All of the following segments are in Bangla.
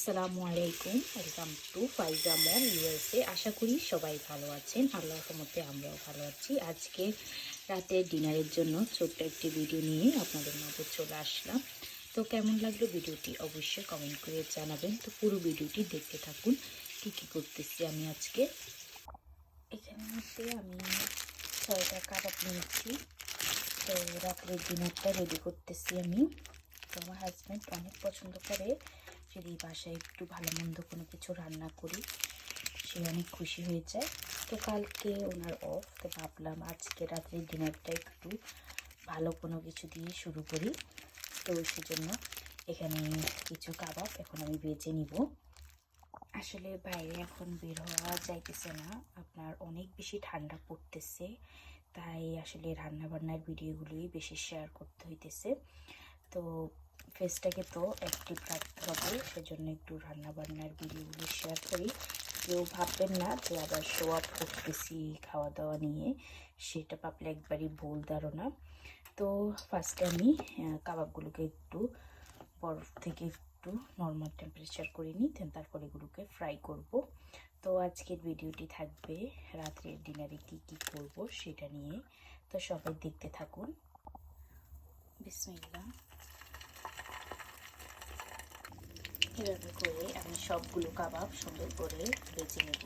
আসসালামু আলাইকুম। Welcome to Faiza mom USA আশা করি সবাই ভালো আছেন। আল্লাহর রহমতে আমরাও ভালো আছি। আজকে রাতে ডিনারের জন্য ছোট্ট একটি ভিডিও নিয়ে আপনাদের মাঝে চলে আসলাম। তো কেমন লাগল ভিডিওটি অবশ্যই কমেন্ট করে জানাবেন। তো পুরো ভিডিওটি দেখতে থাকুন। কী কী করতেছি আমি আজকে? এখানে মধ্যে আমি ছয়টা কাবাব নিয়েছি। তো রাত্রের ডিনারটা রেডি করতেছি আমি। তো আমার হাজব্যান্ড অনেক পছন্দ করে যদি বাসায় একটু ভালো মন্দ কোনো কিছু রান্না করি, সে অনেক খুশি হয়ে যায়। তো কালকে ওনার অফ তো ভাবলাম আজকে রাত্রের ডিনারটা একটু ভালো কোনো কিছু দিয়ে শুরু করি। তো সেজন্য এখানে কিছু কাবাব এখন আমি বেজে নিব। আসলে বাইরে এখন বের হওয়া যাইতেছে না, আপনার অনেক বেশি ঠান্ডা পড়তেছে, তাই আসলে রান্নাবান্নার ভিডিওগুলোই বেশি শেয়ার করতে হইতেছে। তো ফেসটাকে তো অ্যাক্টিভ রাখতে হবে, সেজন্য একটু রান্না বান্নার ভিডিওগুলো শেয়ার করি। কেউ ভাববেন না যে আবার শো আপ করতেছি খাওয়া দাওয়া নিয়ে, সেটা ভাবলে একবারই ভুল ধারণা। তো ফার্স্টে আমি কাবাবগুলোকে একটু বরফ থেকে একটু নর্মাল টেম্পারেচার করে নিই দেন তারপর এগুলোকে ফ্রাই করব। তো আজকের ভিডিওটি থাকবে রাত্রের ডিনারে কি কি করব সেটা নিয়ে। তো সবাই দেখতে থাকুন। বিসমিল্লা এভাবে করে আমি সবগুলো কাবাব সুন্দর করে বেছে নেব।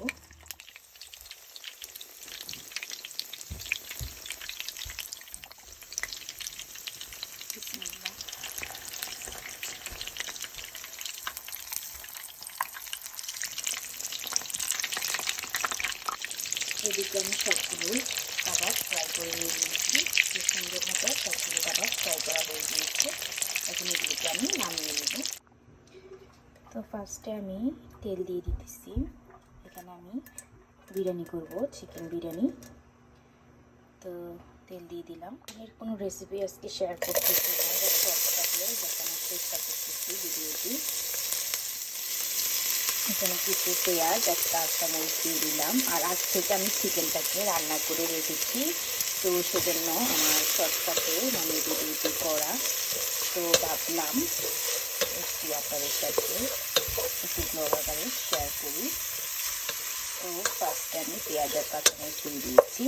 এদিকে আমি সবগুলো কাবাব ফ্রাই করে নিয়ে নিয়েছি। খুব সুন্দর মতো সবগুলো কাবাব ফ্রাই করা হয়ে গিয়েছে। এখন এগুলোকে আমি নামিয়ে নেব। তো ফার্স্টে আমি তেল দিয়ে দিতেছি। এখানে আমি বিরিয়ানি করব চিকেন বিরিয়ানি। তো তেল দিয়ে দিলাম। এর কোনো রেসিপি আজকে শেয়ার করতেছি চেষ্টা করতেছি এখানে কিছু পেঁয়াজ এক কাঁচামরিচ দিয়ে দিলাম। আর আজ থেকে আমি চিকেনটাকে রান্না করে রেখেছি। তো সেজন্য আমার শর্টকাটে মানে ভিডিওটি করা তো ভাবলাম একটু আপনাদের সাথে ব্লগ আকারে শেয়ার করি। তো ফার্স্টে আমি পেঁয়াজ আর কাঁচামরিচ দিয়ে দিয়েছি।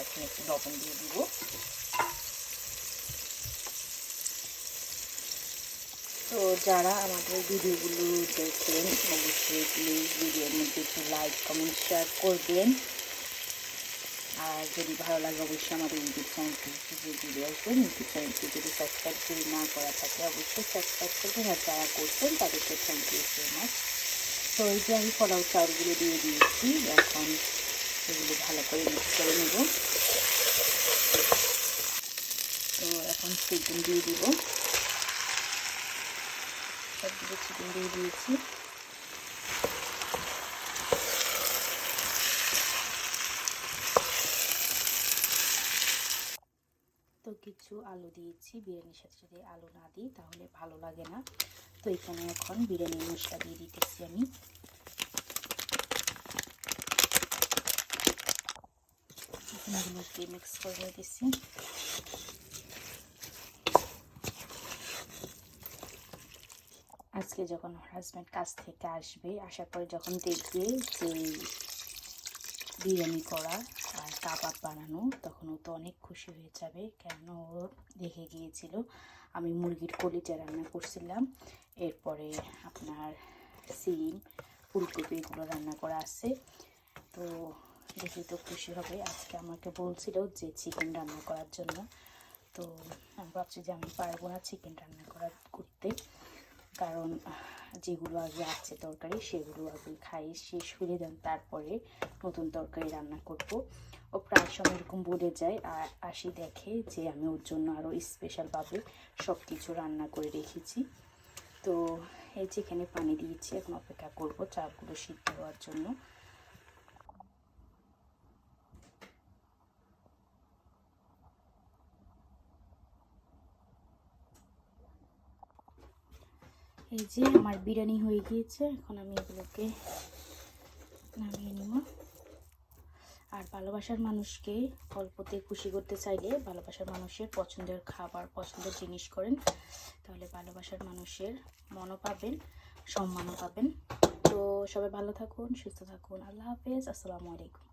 এখন একটু লবণ দিয়ে দিব। তো যারা আমাদের ভিডিওগুলো দেখেন, অবশ্যই প্লিজ ভিডিওর মধ্যে একটু লাইক কমেন্ট শেয়ার করবেন। আর যদি ভালো লাগে অবশ্যই আমাদের ইউটিউব চ্যানেলটি দিয়ে আসবেন ইউটিউব চ্যানেলটি যদি সাবস্ক্রাইব যদি না করা থাকে, অবশ্যই সাবস্ক্রাইব করবেন আর যারা করছেন তাদেরকে থ্যাংক ইউ সো মাচ তো এই যে আমি ফলাও চাউলগুলো দিয়ে দিয়েছি, এখন এগুলো ভালো করে মিক্স করে নেব। তো এখন চিকেন দিয়ে দিব। সবগুলো চিকেন দিয়ে দিয়েছি। তো কিছু আলু দিয়েছি, বিরিয়ানির সাথে যদি আলু না দিই তাহলে ভালো লাগে না। তো এখানে এখন বিরিয়ানির মশলা দিয়ে দিতেছি আমি। এগুলোকে মিক্স করে দিচ্ছি। আজকে যখন হাজব্যান্ড কাজ থেকে আসবে, আসার পরে যখন দেখবে যে বিরিয়ানি করা কাবাব বানানো, তখন ও তো অনেক খুশি হয়ে যাবে। কেন ও দেখে গিয়েছিল, আমি মুরগির কলিজা রান্না করছিলাম। এরপরে আপনার সিম, ফুলকপি এগুলো রান্না করা আছে। তো দেখে তো খুশি হবে। আজকে আমাকে বলছিল যে চিকেন রান্না করার জন্য। তো আমি ভাবছি যে আমি পারব না চিকেন রান্না করা করতে। কারণ যেগুলো আগে আছে তরকারি, সেগুলো আগে খাই, শেষ করে দেন, তারপরে নতুন তরকারি রান্না করব। ও প্রায় সময় এরকম বলে যায়। আর আসি দেখে যে আমি ওর জন্য আরও স্পেশালভাবে সব কিছু রান্না করে রেখেছি। তো এই যে এখানে পানি দিয়েছি, এখন অপেক্ষা করব চাপগুলো সিদ্ধ হওয়ার জন্য। এই যে আমার বিরিয়ানি হয়ে গিয়েছে, এখন আমি এগুলোকে নামিয়ে নিব। আর ভালোবাসার মানুষকে অল্পতে খুশি করতে চাইলে ভালোবাসার মানুষের পছন্দের খাবার, পছন্দের জিনিস করেন, তাহলে ভালোবাসার মানুষের মনও পাবেন, সম্মানও পাবেন। তো সবাই ভালো থাকুন, সুস্থ থাকুন। আল্লাহ হাফেজ, আসসালামু আলাইকুম।